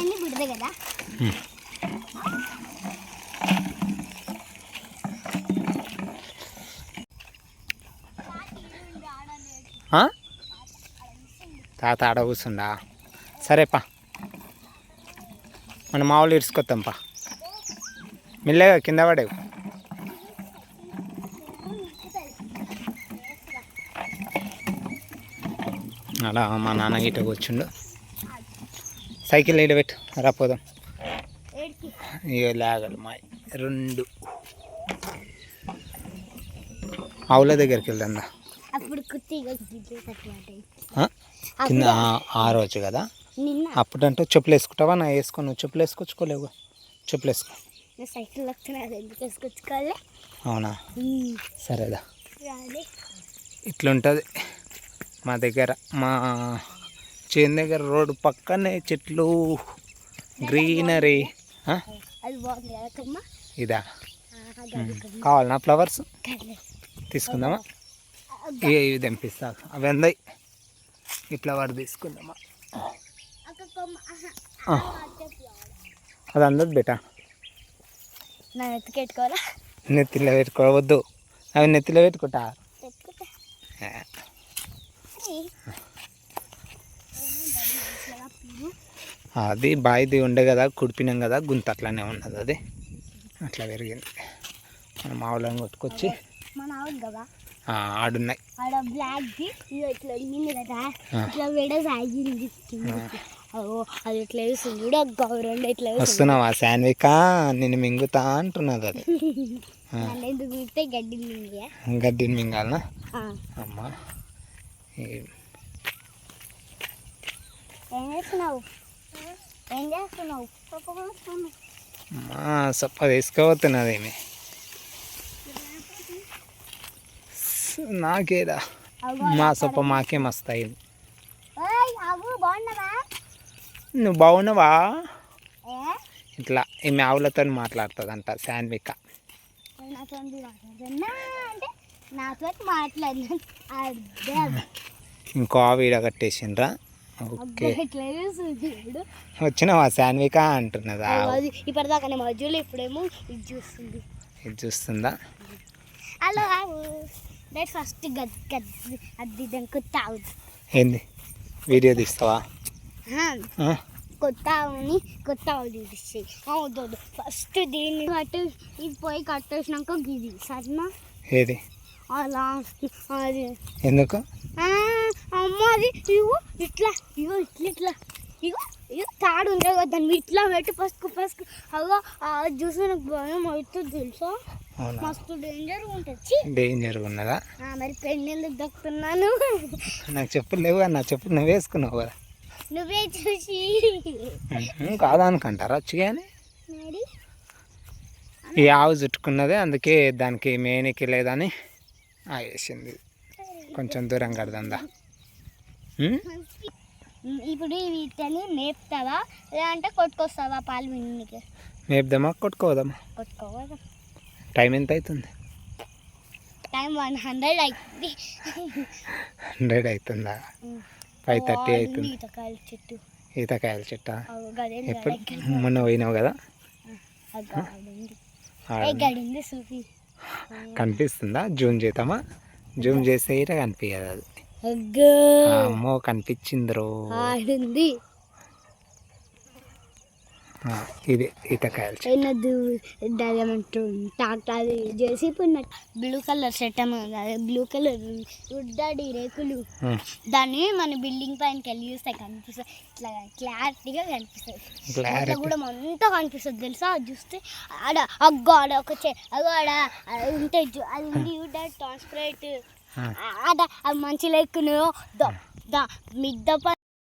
అన్ని బుడద కదా. తాత ఆడ కూర్చుండా? సరేపా. మన మామూలు ఇరుచుకొత్తాంపా మెల్లగా కింద పడేవు. అలా మా నాన్న గిట్ట కూర్చుండు. సైకిల్ ఇడ పెట్టు రాపోదాం ఇక లాగలు మా రెండు. ఆవుల దగ్గరికి వెళ్దా? కింద ఆ- ఆ రోజు కదా? అప్పుడంటే చెప్పులు వేసుకుంటావా? నా వేసుకో నువ్వు చెప్పులు వేసుకొచ్చుకోలేవు. చెప్పులు వేసుకో. సైకిల్ వేసుకొచ్చుకోవాలి? అవునా? సరేదా ఇట్లుంటుంది. మా దగ్గర మా చేను దగ్గర రోడ్డు పక్కనే చెట్లు గ్రీనరీ. ఇదా? కావాలనా ఫ్లవర్స్? తీసుకుందామా? ఇవి ఇవి తెంపిస్తా. అవి అందాయి. ఈ ఫ్లవర్ తీసుకుందామా. అది అందదు బేటా. నెత్తిలో పెట్టుకోవద్దు. అవి నెత్తిలో పెట్టుకుంటా పెట్టుకుంటా ఏ, అది బాయిది ఉండే కదా కుడిపినాం కదా గుంత అట్లానే ఉన్నది అది. అట్లా పెరిగింది. మనం ఆవులను కొట్టుకొచ్చి ఆడున్నాయి. వస్తున్నావా శాన్విక? నేను మింగుతా అంటున్నది అది. గడ్డిని మింగాలనా? అమ్మా. ఏం చేస్తున్నావు? ఏం చేస్తున్నావు? సప్ప నాకేదా మా సొప్ప మాకే మస్తాయి. నువ్వు బాగున్నావా? ఇట్లా ఈమె ఆవులతో మాట్లాడుతుందంట శాన్విక ఇంకో ఆవు ఈడ కట్టేసిండ్రా. ఓకే. వచ్చినావా? శాన్విక అంటున్నది? ఆవు అది ఇప్పటిదాకా మధ్యలో ఇప్పుడేమో ఇది చూస్తుంది. ఇది చూస్తుందా? హలో నేను ఫస్ట్ గద్ గద్ అది తాగు ఏంది? వీడియో తీస్తావా? కొత్త ఆవుని కొత్త ఆవు తీసి అవుతుంది ఫస్ట్ దీన్ని కట్టు ఇది పోయి కట్టేసినాక గిది. సరేనా? ఏది? అలా ఎందుకు? అది. ఇగో ఇట్లా ఇగో ఇట్లా ఇట్లా. ఇగో ఇగో తాడు ఉంది కదా దాన్ని ఇట్లా పెట్టి పసుకు పసుకు అగో ఆ చూసి నాకు భయం అవుతుంది తెలుసా? మస్తు డేంజర్ ఉంటుంది! డేంజర్ ఉన్నదా? మరి పెన్ను ఎందుకు దక్కుతున్నాను? నాకు చెప్పులు లేవు నా చెప్పులు నువ్వు వేసుకున్నావు కదా. నువ్వే చూసి. ఉహు, కాదా అనుకుంటారా వచ్చి ఈ ఆవు చుట్టుకున్నదే అందుకే దానికి మేనికి లేదని. ఆగేసింది కొంచెం దూరం కడదందా? ఇప్పుడు వీటిని మేపుతావా? లేదంటే కొట్టుకొస్తావా పాలు విన్నికి మేపుదామా? కొట్టుకోదామా? కొట్టుకోవా టైం ఎంత అవుతుంది టైం వన్ హండ్రెడ్ అవుతుంది హండ్రెడ్ అవుతుందా ఫైవ్ థర్టీ అవుతుంది ఈతకాయల చెట్టు. ఈతకాయల చెట్ట? ఎప్పుడు? ఇక్కడ. మొన్న పోయినావు కదా? కనిపిస్తుందా? జూమ్ చేద్దామా? జూమ్ చేస్తే ఇట కనిపించదు అది. అగ్గో. అమ్మో కనిపించిందిరో. ఆడుంది. ఆ, ఇది ఈతకాయల డైమండ్ టాక్టర్ చేసి బ్లూ కలర్ సెట్ అదే బ్లూ కలర్ ఉడ్డాడి రేకులు. దాన్ని మన బిల్డింగ్ పైనకి వెళ్ళి చూస్తే కనిపిస్తుంది ఇట్లా క్లారిటీగా కనిపిస్తుంది. కూడా అంతా కనిపిస్తుంది తెలుసా? అది చూస్తే ఆడ అగ్గో ఆడ ఒక చే అగో ఆడ అది ఉంటాయి చూ- అది ఉంది ట్రాన్స్పరేట్. అది మంచి లెక్కును మిద్ద